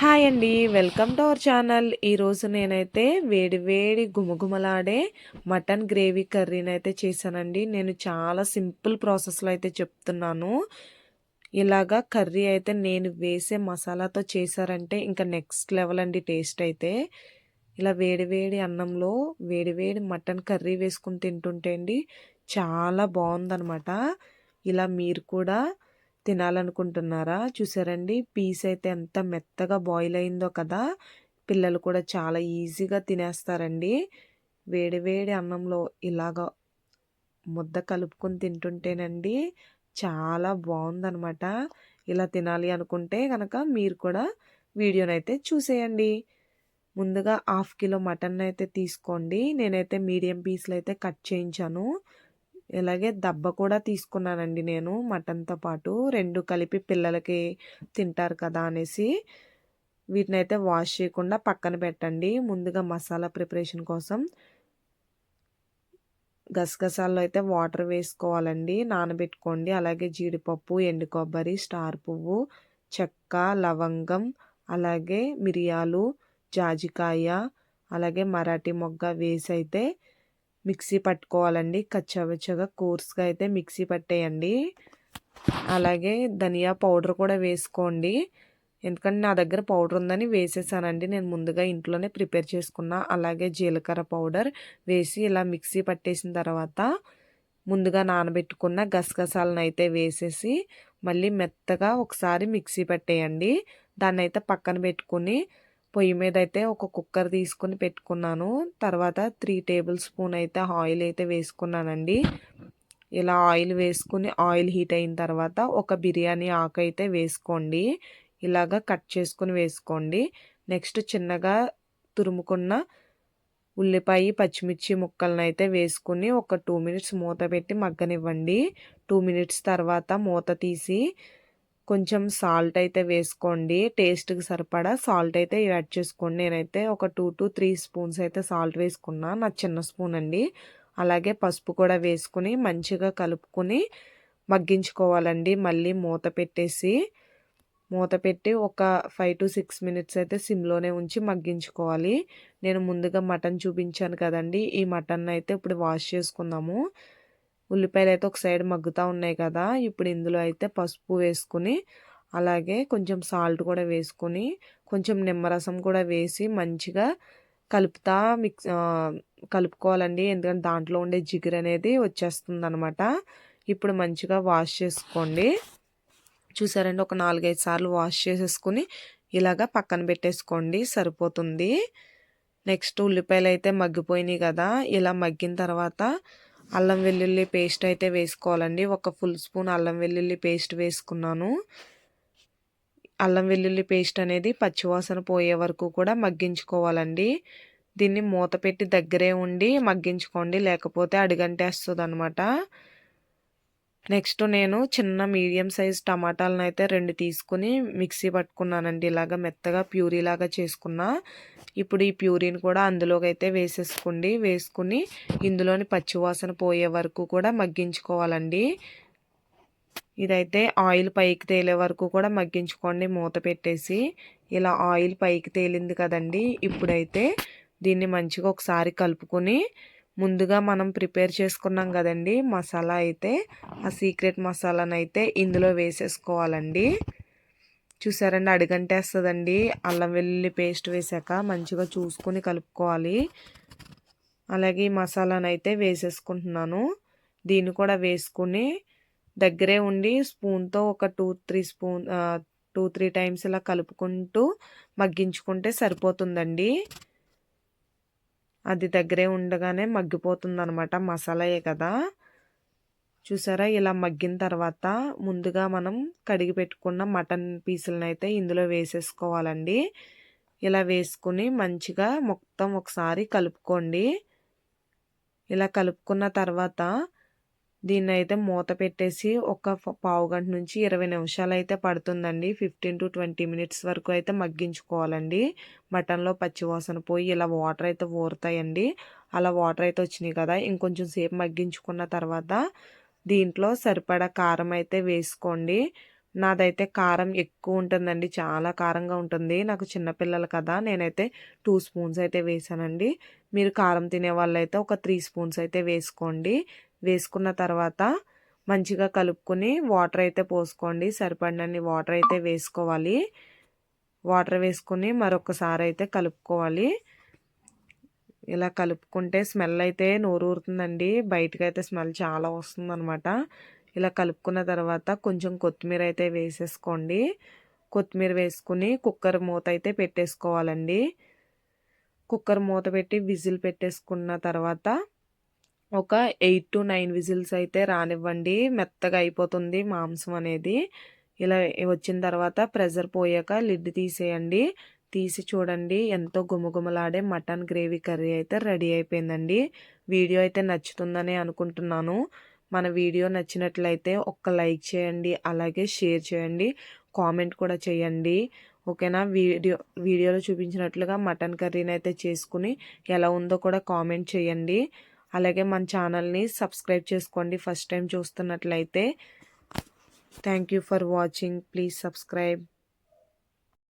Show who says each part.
Speaker 1: Hi అండి welcome to our channel. ఈరోజు నేనైతే వేడి వేడి గుమగుమలాడే మటన్ గ్రేవీ కర్రీని అయితే చేశానండి. నేను చాలా సింపుల్ ప్రాసెస్లో అయితే చెప్తున్నాను. ఇలాగా కర్రీ అయితే నేను వేసే మసాలాతో చేశారంటే ఇంకా నెక్స్ట్ లెవెల్ అండి టేస్ట్ అయితే. ఇలా వేడివేడి అన్నంలో వేడివేడి మటన్ కర్రీ వేసుకుని తింటుంటే అండి చాలా బాగుందనమాట ఇలా మీరు కూడా తినాలనుకుంటున్నారా? చూసారండి పీస్ అయితే ఎంత మెత్తగా బాయిల్ అయిందో కదా పిల్లలు కూడా చాలా ఈజీగా తినేస్తారండి. వేడివేడి అన్నంలో ఇలాగ ముద్ద కలుపుకొని తింటుంటేనండి చాలా బాగుందనమాట ఇలా తినాలి అనుకుంటే కనుక మీరు కూడా వీడియోనైతే చూసేయండి. ముందుగా హాఫ్ కిలో మటన్ అయితే తీసుకోండి. నేనైతే మీడియం పీస్లు అయితే కట్ చేయించాను. ఇలాగే దబ్బ కూడా తీసుకున్నానండి నేను మటన్తో పాటు. రెండు కలిపి పిల్లలకి తింటారు కదా అనేసి వీటిని అయితే వాష్ చేయకుండా పక్కన పెట్టండి. ముందుగా మసాలా ప్రిపరేషన్ కోసం గసగసాల్లో అయితే వాటర్ వేసుకోవాలండి నానబెట్టుకోండి. అలాగే జీడిపప్పు ఎండు కొబ్బరి స్టార్ పువ్వు చెక్క లవంగం అలాగే మిరియాలు జాజికాయ అలాగే మరాఠీ మొగ్గ వేసి అయితే మిక్సీ పట్టుకోవాలండి. కచ్చావచ్చగా కోర్స్గా అయితే మిక్సీ పట్టేయండి. అలాగే ధనియా పౌడర్ కూడా వేసుకోండి. ఎందుకంటే నా దగ్గర పౌడర్ ఉందని వేసేసానండి. నేను ముందుగా ఇంట్లోనే ప్రిపేర్ చేసుకున్నా. అలాగే జీలకర్ర పౌడర్ వేసి ఇలా మిక్సీ పట్టేసిన తర్వాత ముందుగా నానబెట్టుకున్న గసగసాలను అయితే వేసేసి మళ్ళీ మెత్తగా ఒకసారి మిక్సీ పట్టేయండి. దాన్ని అయితే పక్కన పెట్టుకుని పొయ్యి మీద అయితే ఒక కుక్కర్ తీసుకుని పెట్టుకున్నాను. తర్వాత త్రీ టేబుల్ స్పూన్ అయితే ఆయిల్ అయితే వేసుకున్నానండి. ఇలా ఆయిల్ వేసుకుని ఆయిల్ హీట్ అయిన తర్వాత ఒక బిర్యానీ ఆకు అయితే వేసుకోండి. ఇలాగ కట్ చేసుకుని వేసుకోండి. నెక్స్ట్ చిన్నగా తురుముకున్న ఉల్లిపాయ పచ్చిమిర్చి ముక్కలను అయితే వేసుకుని ఒక టూ మినిట్స్ మూత పెట్టి మగ్గనివ్వండి. టూ మినిట్స్ తర్వాత మూత తీసి కొంచెం సాల్ట్ అయితే వేసుకోండి. టేస్ట్కి సరిపడా సాల్ట్ అయితే యాడ్ చేసుకోండి. నేనైతే ఒక టూ టు త్రీ స్పూన్స్ అయితే సాల్ట్ వేసుకున్నా. నా చిన్న స్పూన్ అండి. అలాగే పసుపు కూడా వేసుకుని మంచిగా కలుపుకొని మగ్గించుకోవాలండి. మళ్ళీ మూత పెట్టేసి మూత పెట్టి ఒక ఫైవ్ టు సిక్స్ మినిట్స్ అయితే సిమ్లోనే ఉంచి మగ్గించుకోవాలి. నేను ముందుగా మటన్ చూపించాను కదండి. ఈ మటన్ అయితే ఇప్పుడు వాష్ చేసుకుందాము. ఉల్లిపాయలు అయితే ఒక సైడ్ మగ్గుతూ ఉన్నాయి కదా ఇప్పుడు ఇందులో అయితే పసుపు వేసుకుని అలాగే కొంచెం సాల్ట్ కూడా వేసుకొని కొంచెం నిమ్మరసం కూడా వేసి మంచిగా కలుపుతా మిక్స్ కలుపుకోవాలండి. ఎందుకంటే దాంట్లో ఉండే జిగురు అనేది వచ్చేస్తుంది అనమాట ఇప్పుడు మంచిగా వాష్ చేసుకోండి. చూసారండి ఒక నాలుగైదు సార్లు వాష్ చేసేసుకుని ఇలాగా పక్కన పెట్టేసుకోండి సరిపోతుంది. నెక్స్ట్ ఉల్లిపాయలు అయితే మగ్గిపోయినాయి కదా ఇలా మగ్గిన తర్వాత అల్లం వెల్లుల్లి పేస్ట్ అయితే వేసుకోవాలండి. ఒక ఫుల్ స్పూన్ అల్లం వెల్లుల్లి పేస్ట్ వేసుకున్నాను. అల్లం వెల్లుల్లి పేస్ట్ అనేది పచ్చివాసన పోయే వరకు కూడా మగ్గించుకోవాలండి. దీన్ని మూత పెట్టి దగ్గరే ఉండి మగ్గించుకోండి లేకపోతే అడిగంటేస్తుంది అనమాట నెక్స్ట్ నేను చిన్న మీడియం సైజ్ టమాటాలను అయితే రెండు తీసుకుని మిక్సీ పట్టుకున్నానండి. ఇలాగ మెత్తగా ప్యూరీ లాగా చేసుకున్నా. ఇప్పుడు ఈ ప్యూరీని కూడా అందులోకి అయితే వేసేసుకోండి. వేసుకుని ఇందులోని పచ్చివాసన పోయే వరకు కూడా మగ్గించుకోవాలండి. ఇదైతే ఆయిల్ పైకి తేలే వరకు కూడా మగ్గించుకోండి. మూత పెట్టేసి ఇలా ఆయిల్ పైకి తేలింది కదండి. ఇప్పుడైతే దీన్ని మంచిగా ఒకసారి కలుపుకొని ముందుగా మనం ప్రిపేర్ చేసుకున్నాం కదండి మసాలా అయితే ఆ సీక్రెట్ మసాలాను అయితే ఇందులో వేసేసుకోవాలండి. చూసారండి అడుగంటేస్తుందండి. అల్లం వెల్లుల్లి పేస్ట్ వేసాక మంచిగా చూసుకొని కలుపుకోవాలి. అలాగే ఈ మసాలాను అయితే వేసేసుకుంటున్నాను. దీన్ని కూడా వేసుకుని దగ్గరే ఉండి స్పూన్తో ఒక two three spoon two three times ఇలా కలుపుకుంటూ మగ్గించుకుంటే సరిపోతుందండి. అది దగ్గరే ఉండగానే మగ్గిపోతుంది అనమాట మసాలాయే కదా. చూసారా? ఇలా మగ్గిన తర్వాత ముందుగా మనం కడిగి పెట్టుకున్న మటన్ పీసులను అయితే ఇందులో వేసేసుకోవాలండి. ఇలా వేసుకుని మంచిగా మొత్తం ఒకసారి కలుపుకోండి. ఇలా కలుపుకున్న తర్వాత దీన్ని అయితే మూత పెట్టేసి ఒక పావు గంట నుంచి ఇరవై నిమిషాలు అయితే పడుతుందండి. ఫిఫ్టీన్ టు ట్వంటీ మినిట్స్ వరకు అయితే మగ్గించుకోవాలండి. మటన్లో పచ్చివాసన పోయి ఇలా వాటర్ అయితే ఊరుతాయండి. అలా వాటర్ అయితే వచ్చినాయి కదా ఇంకొంచెం సేపు మగ్గించుకున్న తర్వాత దీంట్లో సరిపడా కారం అయితే వేసుకోండి. నాదైతే కారం ఎక్కువ ఉంటుందండి చాలా కారంగా ఉంటుంది. నాకు చిన్నపిల్లలు కదా నేనైతే టూ స్పూన్స్ అయితే వేసానండి. మీరు కారం తినే వాళ్ళైతే ఒక త్రీ స్పూన్స్ అయితే వేసుకోండి. వేసుకున్న తర్వాత మంచిగా కలుపుకొని వాటర్ అయితే పోసుకోండి. సరిపడినన్ని వాటర్ అయితే వేసుకోవాలి. వాటర్ వేసుకొని మరొకసారి అయితే కలుపుకోవాలి. ఇలా కలుపుకుంటే స్మెల్ అయితే నోరు ఊరుతుందండి బయటకు అయితే స్మెల్ చాలా వస్తుందన్నమాట. ఇలా కలుపుకున్న తర్వాత కొంచెం కొత్తిమీర అయితే వేసేసుకోండి. కొత్తిమీర వేసుకుని కుక్కర్ మూత అయితే పెట్టేసుకోవాలండి. కుక్కర్ మూత పెట్టి విజిల్ పెట్టేసుకున్న తర్వాత ఒక ఎయిట్ టు నైన్ విజిల్స్ అయితే రానివ్వండి. మెత్తగా అయిపోతుంది మాంసం అనేది. ఇలా వచ్చిన తర్వాత ప్రెజర్ పోయాక లిడ్ తీసేయండి. తీసి చూడండి ఎంతో గుమగుమలాడే మటన్ గ్రేవీ కర్రీ అయితే రెడీ అయిపోయిందండి. వీడియో అయితే నచ్చుతుందని అనుకుంటున్నాను. మన వీడియో నచ్చినట్లయితే ఒక్క లైక్ చేయండి అలాగే షేర్ చేయండి కామెంట్ కూడా చేయండి. ఓకేనా? వీడియో వీడియోలో చూపించినట్లుగా మటన్ కర్రీని అయితే చేసుకుని ఎలా ఉందో కూడా కామెంట్ చేయండి. అలాగే మన ఛానల్ని సబ్స్క్రైబ్ చేసుకోండి ఫస్ట్ టైం చూస్తున్నట్లయితే. Thank you for watching please subscribe